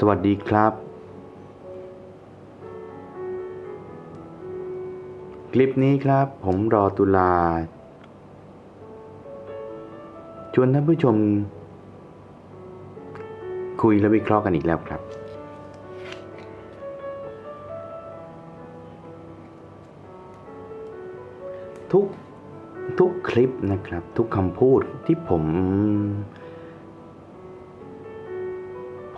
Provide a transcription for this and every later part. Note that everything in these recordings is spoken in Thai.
สวัสดีครับ คลิปนี้ครับ ผมรอตุลา ชวนท่านผู้ชม คุยและวิเคราะห์กันอีกแล้วครับ ทุกทุกคลิปนะครับ ทุกคำพูดที่ผม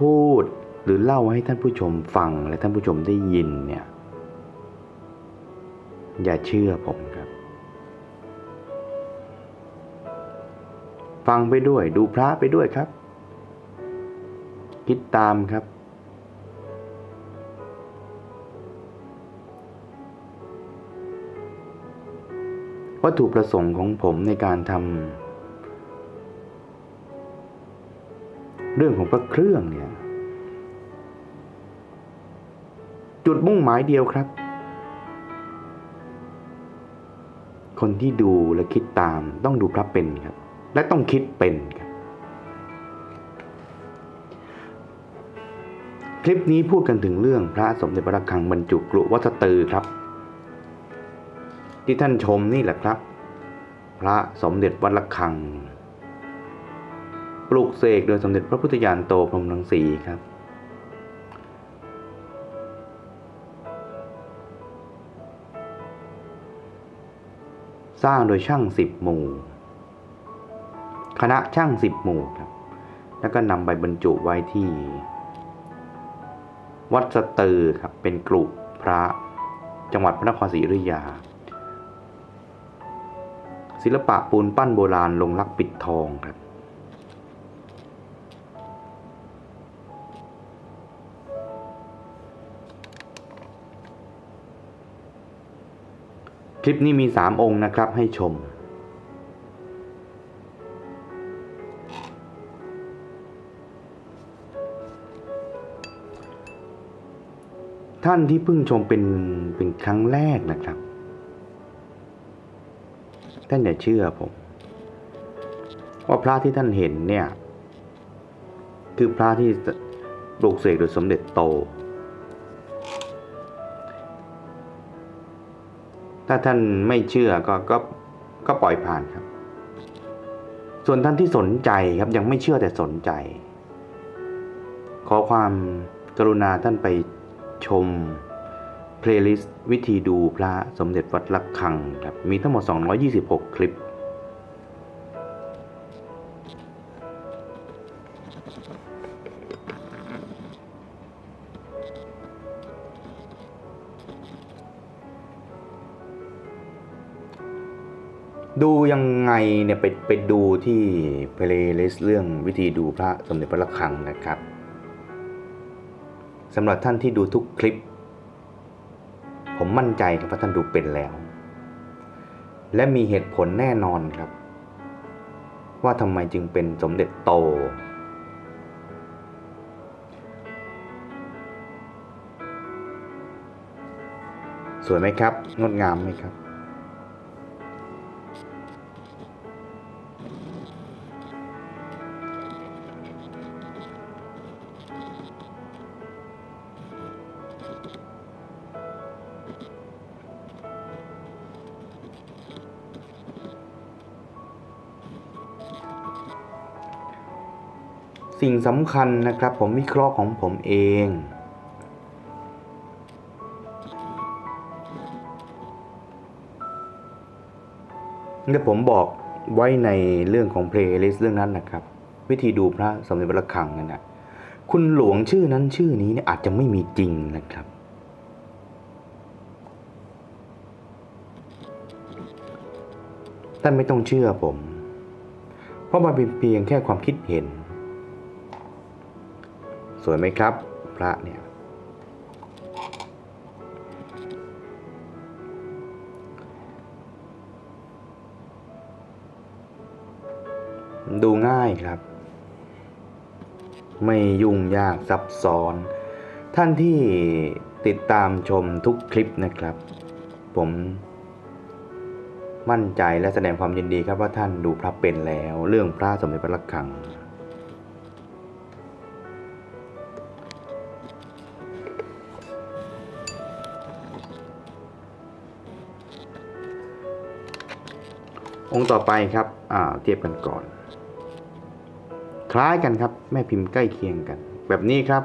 พูด หรือเล่าให้ท่านผู้ชมฟังและท่านผู้ชมได้ยินเนี่ย อย่าเชื่อผมครับ ฟังไปด้วย ดูพระไปด้วยครับ คิดตามครับ วัตถุประสงค์ของผมในการทำเรื่องของพระเครื่องเนี่ย จุดมุ่งหมายเดียวครับ คนที่ดูและคิดตามต้องดูพระเป็นครับ และต้องคิดเป็นครับ คลิปนี้พูดกันถึงเรื่องพระสมเด็จพระระฆังบรรจุกรุวัดสตือครับ ที่ท่านชมนี่แหละครับ พระสมเด็จวัดระฆัง ปลูกเสกโดยสมเด็จพระพุทธยานโตพรหมรังสีครับ สร้างโดยช่างสิบหมู่ คณะช่างสิบหมู่ครับแล้วก็นำไปบรรจุไว้ที่ วัดสตือครับเป็นกลุ่พระจังหวัดพระนครศรีอยุธยา ศิลปะปูนปั้นโบราณลงลักปิดทองครับ ลิปนี้มีสามองค์นะครับให้ชม ท่านที่เพิ่งชมเป็นเป็นครั้งแรกนะครับ ท่านอย่าเชื่อผม ว่าพระที่ท่านเห็นเนี่ย คือพระที่ปลูกเสกโดยสมเด็จโต ถ้าท่านไม่เชื่อก็ก็ก็ปล่อยผ่านครับ ส่วนท่านที่สนใจครับยังไม่เชื่อแต่สนใจ ขอความกรุณาท่านไปชมเพลย์ลิสต์วิธีดูพระสมเด็จวัดระฆังครับมีทั้งหมด 226 คลิป ดูยังไงเนี่ยไปไปดูที่เพลย์ลิสต์เรื่องวิธีดูพระสมเด็จพระระฆังนะครับสำหรับท่านที่ดูทุกคลิป ผมมั่นใจครับว่าท่านดูเป็นแล้ว และมีเหตุผลแน่นอนครับ ว่าทำไมจึงเป็นสมเด็จโต สวยไหมครับ งดงามไหมครับ สิ่งสำคัญนะครับผมวิเคราะห์ของผมเองเดี๋ยวผมบอกไว้ในเรื่องของเพลย์ลิสต์เรื่องนั้นนะครับ วิธีดูพระสมเด็จพระคังนั่นนะคุณหลวงชื่อนั้นชื่อนี้เนี่ยอาจจะไม่มีจริงนะครับท่านไม่ต้องเชื่อผม เพราะมันเป็นเพียงแค่ความคิดเห็น วยไหมครับ พระเนี่ยดูง่ายครับ ไม่ยุ่งยากซับซ้อน ท่านที่ติดตามชมทุกคลิปนะครับ ผมมั่นใจและแสดงความยินดีครับว่าท่านดูพระเป็นแล้ว เรื่องพระสมเด็จพระระฆัง องค์ต่อไปครับเทียบกันก่อน คล้ายกันครับแม่พิมพ์ใกล้เคียงกัน แบบนี้ครับ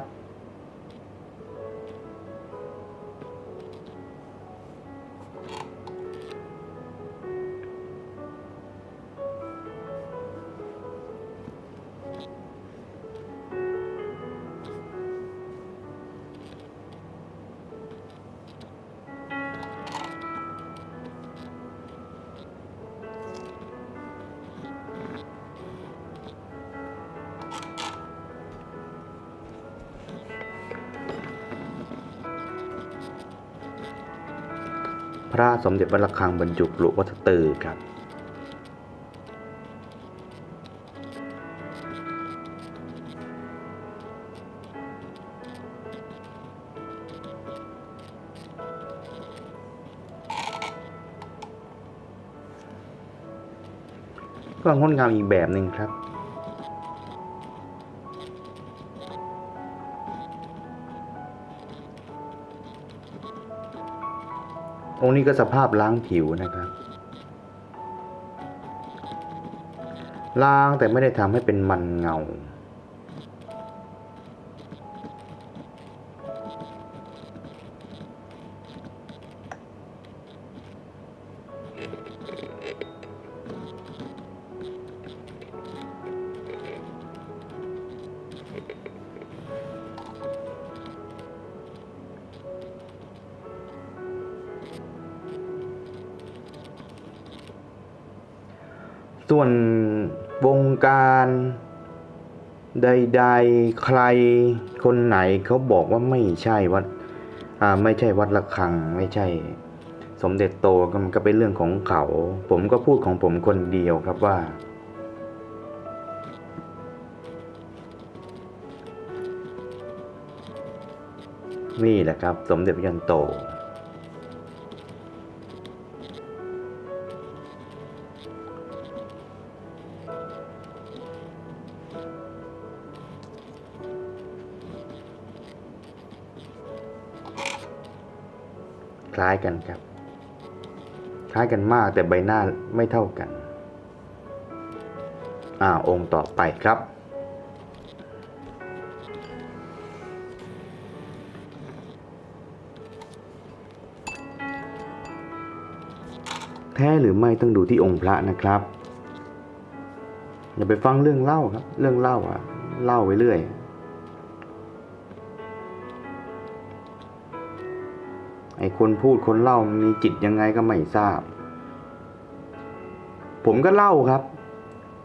พระสมเด็จวัดระฆังบรรจุกลุวัดตือครับก็งดงามอีกแบบหนึ่งครับ องค์นี้ก็สภาพล้างผิวนะครับ ล้างแต่ไม่ได้ทำให้เป็นมันเงา ส่วนวงการใดๆใครคนไหนเขาบอกว่าไม่ใช่วัดอ่าไม่ใช่วัดระฆัง ไม่ใช่ สมเด็จโตก็มันก็เป็นเรื่องของเขา ผมก็พูดของผมคนเดียวครับว่า นี่แหละครับ สมเด็จพระยันโต คล้ายกันครับ คล้ายกันมากแต่ใบหน้าไม่เท่ากัน อ่าองค์ต่อไปครับ แท้หรือไม่ต้องดูที่องค์พระนะครับ อย่าไปฟังเรื่องเล่าครับ เรื่องเล่าอะเล่าไปเรื่อย อ้คนพูดคนเล่ามีจิตยังไงก็ไม่ทราบ ผมก็เล่าครับ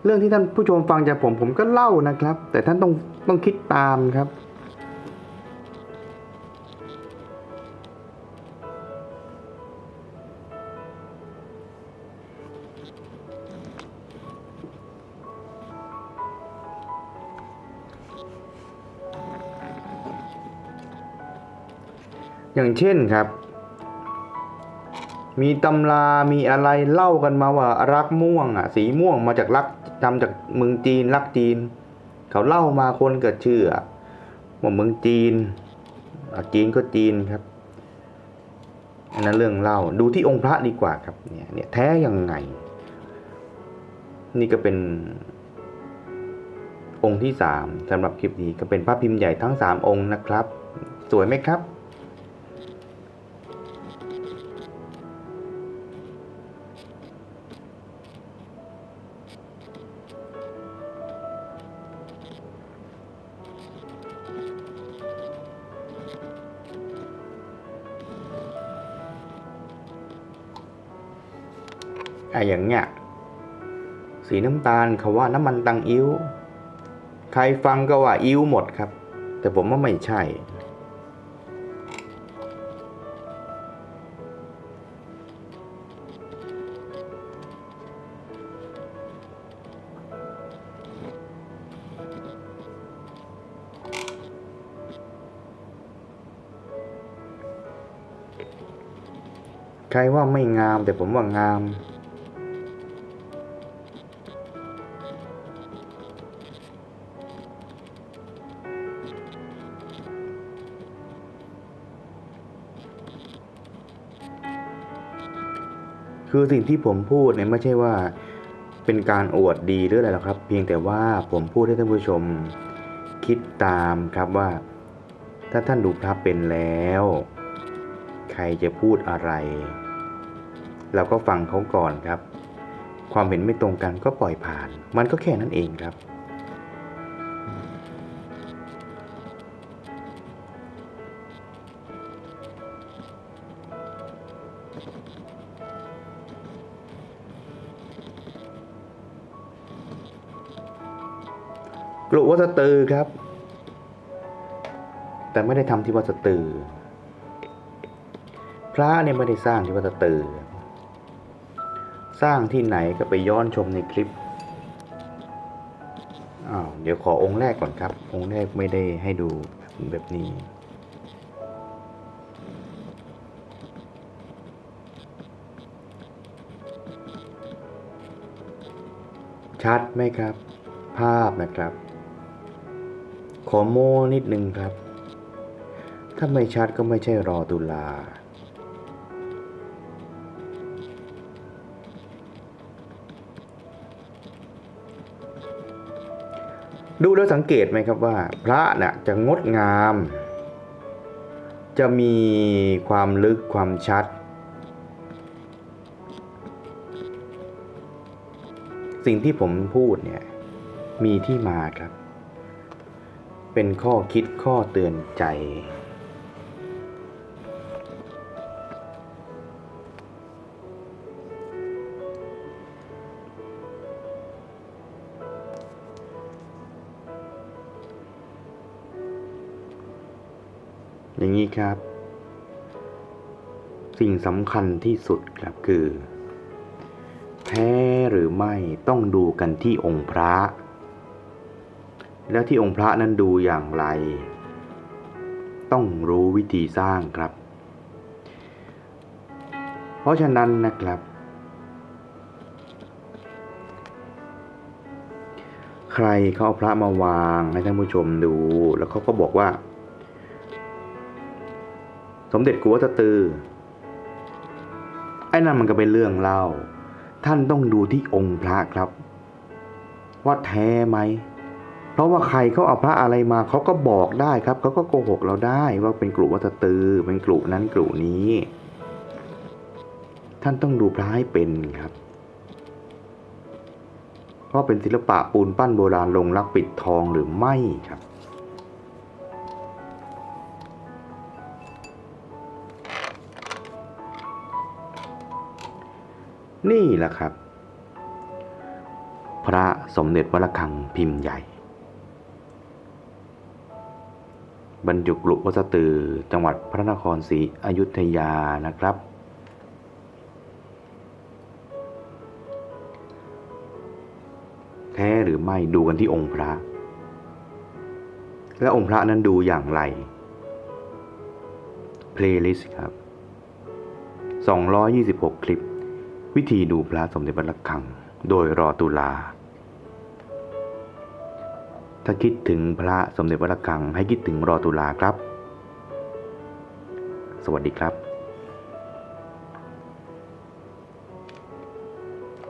เรื่องที่ท่านผู้ชมฟังจากผมผมก็เล่านะครับ แต่ท่านต้องต้องคิดตามครับ อย่างเช่นครับ มีตำรามีอะไรเล่ากันมาว่ารักม่วงอะ สีม่วงมาจากรักทำจากเมืองจีนรักจีน เขาเล่ามาคนเกิดเชื่อว่าเมืองจีนจีนก็จีนครับอันนั้นเรื่องเล่าดูที่องค์พระดีกว่าครับเนี่ยเนี่ยแท้ยังไง นี่ก็เป็น องค์ที่สามสำหรับคลิปนี้ก็เป็นพระพิมพ์ใหญ่ทั้งสามองค์นะครับ สวยไหมครับ อะอย่างเงี้ยสีน้ำตาลเขาว่าน้ำมันตังอิ้ว ใครฟังก็ว่าอิ้วหมดครับ แต่ผมว่าไม่ใช่ ใครว่าไม่งามแต่ผมว่างาม คือสิ่งที่ผมพูดเนี่ยไม่ใช่ว่าเป็นการอวดดีหรืออะไรหรอกครับ เพียงแต่ว่าผมพูดให้ท่านผู้ชมคิดตามครับว่า ถ้าท่านดูพระเป็นแล้ว ใครจะพูดอะไร เราก็ฟังเขาก่อนครับ ความเห็นไม่ตรงกันก็ปล่อยผ่าน มันก็แค่นั้นเองครับ ลุวัดสตือครับ แต่ไม่ได้ทำที่วัดสตือ พระเนี่ยไม่ได้สร้างที่วัดสตือ สร้างที่ไหนก็ไปย้อนชมในคลิปอ้าวเดี๋ยวขอองค์แรกก่อนครับ องค์แรกไม่ได้ให้ดูแบบนี้ชัดไหมครับ ภาพนะครับ ขอโม้นิดนึงครับ ถ้าไม่ชัดก็ไม่ใช่รอตุลา ดูแล้วสังเกตไหมครับว่า พระน่ะจะงดงาม จะมีความลึกความชัด สิ่งที่ผมพูดเนี่ย มีที่มาครับ เป็นข้อคิดข้อเตือนใจ อย่างนี้ครับ สิ่งสำคัญที่สุดครับคือ แท้หรือไม่ต้องดูกันที่องค์พระ แล้วที่องค์พระนั้นดูอย่างไร ต้องรู้วิธีสร้างครับ เพราะฉะนั้นนะครับ ใครเขาเอาพระมาวางให้ท่านผู้ชมดู แล้วเขาก็บอกว่า สมเด็จกัวตะตือ ไอ้นั่นมันก็เป็นเรื่องเล่า ท่านต้องดูที่องค์พระครับ ว่าแท้ไหม เพราะว่าใครเขาเอาพระอะไรมาเขาก็บอกได้ครับเขาก็โกหกเราได้ว่าเป็นกลุ่มวัตตือ เป็นกลุ่มนั้นกลุ่มนี้ ท่านต้องดูพระให้เป็นครับ เพราะเป็นศิลปะปูนปั้นโบราณลงรักปิดทองหรือไม่ครับนี่แหละครับ พระสมเด็จวัดระฆังพิมพ์ใหญ่ บรรจุกลุวัสตือ จังหวัดพระนครศรีอยุธยานะครับ แท้หรือไม่ดูกันที่องค์พระ และองค์พระนั้นดูอย่างไรเพลย์ลิสต์ครับ 226 คลิป วิธีดูพระสมเด็จพระระฆัง โดยรอตุลา ถ้าคิดถึงพระสมเด็จพระระฆังให้คิดถึงรอตุลาครับ สวัสดีครับ